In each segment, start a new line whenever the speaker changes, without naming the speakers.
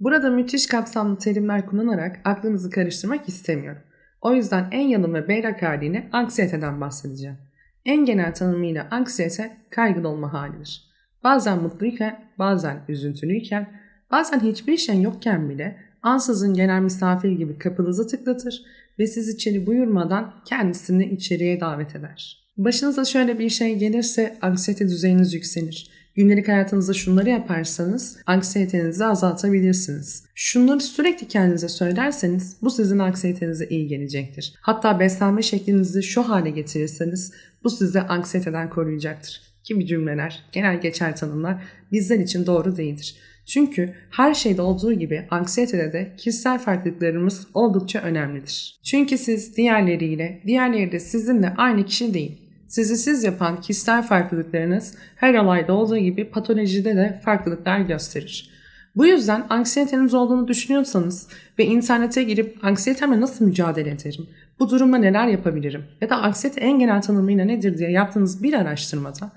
Burada müthiş kapsamlı terimler kullanarak aklınızı karıştırmak istemiyorum. O yüzden en yalın ve berrak haliyle anksiyeteden bahsedeceğim. En genel tanımıyla anksiyete kaygılı olma halidir. Bazen mutluyken, bazen üzüntülüyken, bazen hiçbir şey yokken bile ansızın gelen misafir gibi kapınızı tıklatır ve siz içeri buyurmadan kendisini içeriye davet eder. Başınıza şöyle bir şey gelirse anksiyete düzeyiniz yükselir. Günlük hayatınızda şunları yaparsanız anksiyetenizi azaltabilirsiniz. Şunları sürekli kendinize söylerseniz bu sizin anksiyetenize iyi gelecektir. Hatta beslenme şeklinizi şu hale getirirseniz bu sizi anksiyeteden koruyacaktır. Kimi cümleler, genel geçer tanımlar bizler için doğru değildir. Çünkü her şeyde olduğu gibi anksiyetede de kişisel farklılıklarımız oldukça önemlidir. Çünkü siz diğerleriyle, diğerleri de sizinle aynı kişi değil. Sizi siz yapan kişisel farklılıklarınız her alayda olduğu gibi patolojide de farklılıklar gösterir. Bu yüzden anksiyeteniz olduğunu düşünüyorsanız ve internete girip anksiyetemle nasıl mücadele ederim, bu durumda neler yapabilirim ya da anksiyete en genel tanımıyla nedir diye yaptığınız bir araştırmada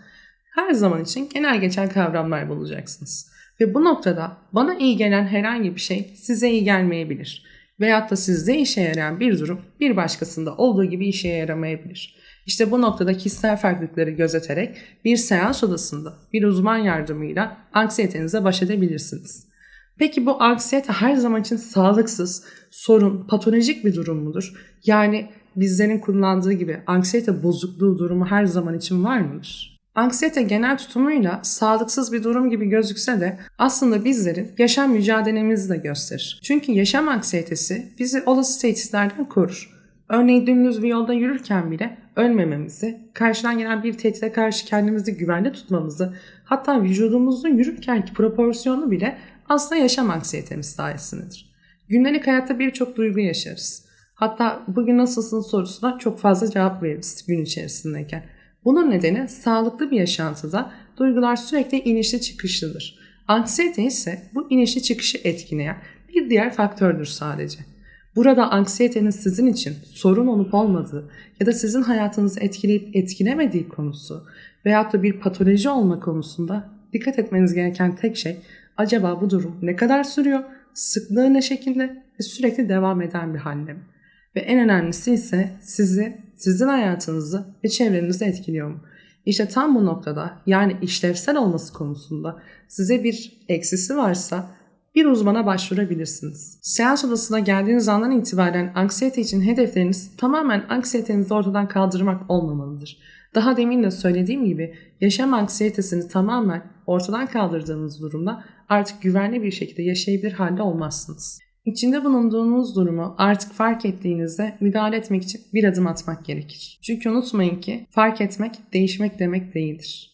her zaman için genel geçen kavramlar bulacaksınız. Ve bu noktada bana iyi gelen herhangi bir şey size iyi gelmeyebilir. Veyahut da sizde işe yarayan bir durum bir başkasında olduğu gibi işe yaramayabilir. İşte bu noktada kişisel farklılıkları gözeterek bir seans odasında bir uzman yardımıyla anksiyetenize baş edebilirsiniz. Peki bu anksiyete her zaman için sağlıksız, sorun, patolojik bir durum mudur? Yani bizlerin kullandığı gibi anksiyete bozukluğu durumu her zaman için var mıdır? Anksiyete genel tutumuyla sağlıksız bir durum gibi gözükse de aslında bizlerin yaşam mücadelemizi de gösterir. Çünkü yaşam anksiyetesi bizi olası tehditlerden korur. Örneğin dümdüz bir yolda yürürken bile ölmememizi, karşıdan gelen bir tehdide karşı kendimizi güvende tutmamızı, hatta vücudumuzun yürürkenki proporsiyonu bile aslında yaşam anksiyetemiz sayesindedir. Gündelik hayatta birçok duygu yaşarız. Hatta bugün nasılsın sorusuna çok fazla cevap veririz gün içerisindeyken. Bunun nedeni sağlıklı bir yaşantıda duygular sürekli inişli çıkışlıdır. Anksiyete ise bu inişli çıkışı etkileyen bir diğer faktördür sadece. Burada anksiyetenin sizin için sorun olup olmadığı ya da sizin hayatınızı etkileyip etkilemediği konusu veyahut da bir patoloji olma konusunda dikkat etmeniz gereken tek şey acaba bu durum ne kadar sürüyor, sıklığı ne şekilde ve sürekli devam eden bir halle mi? Ve en önemlisi ise sizi, sizin hayatınızı ve çevrenizi etkiliyor mu? İşte tam bu noktada yani işlevsel olması konusunda size bir eksisi varsa bir uzmana başvurabilirsiniz. Seans odasına geldiğiniz andan itibaren anksiyete için hedefleriniz tamamen anksiyetenizi ortadan kaldırmak olmamalıdır. Daha demin de söylediğim gibi yaşam anksiyetesini tamamen ortadan kaldırdığınız durumda artık güvenli bir şekilde yaşayabilir halde olmazsınız. İçinde bulunduğunuz durumu artık fark ettiğinizde müdahale etmek için bir adım atmak gerekir. Çünkü unutmayın ki fark etmek değişmek demek değildir.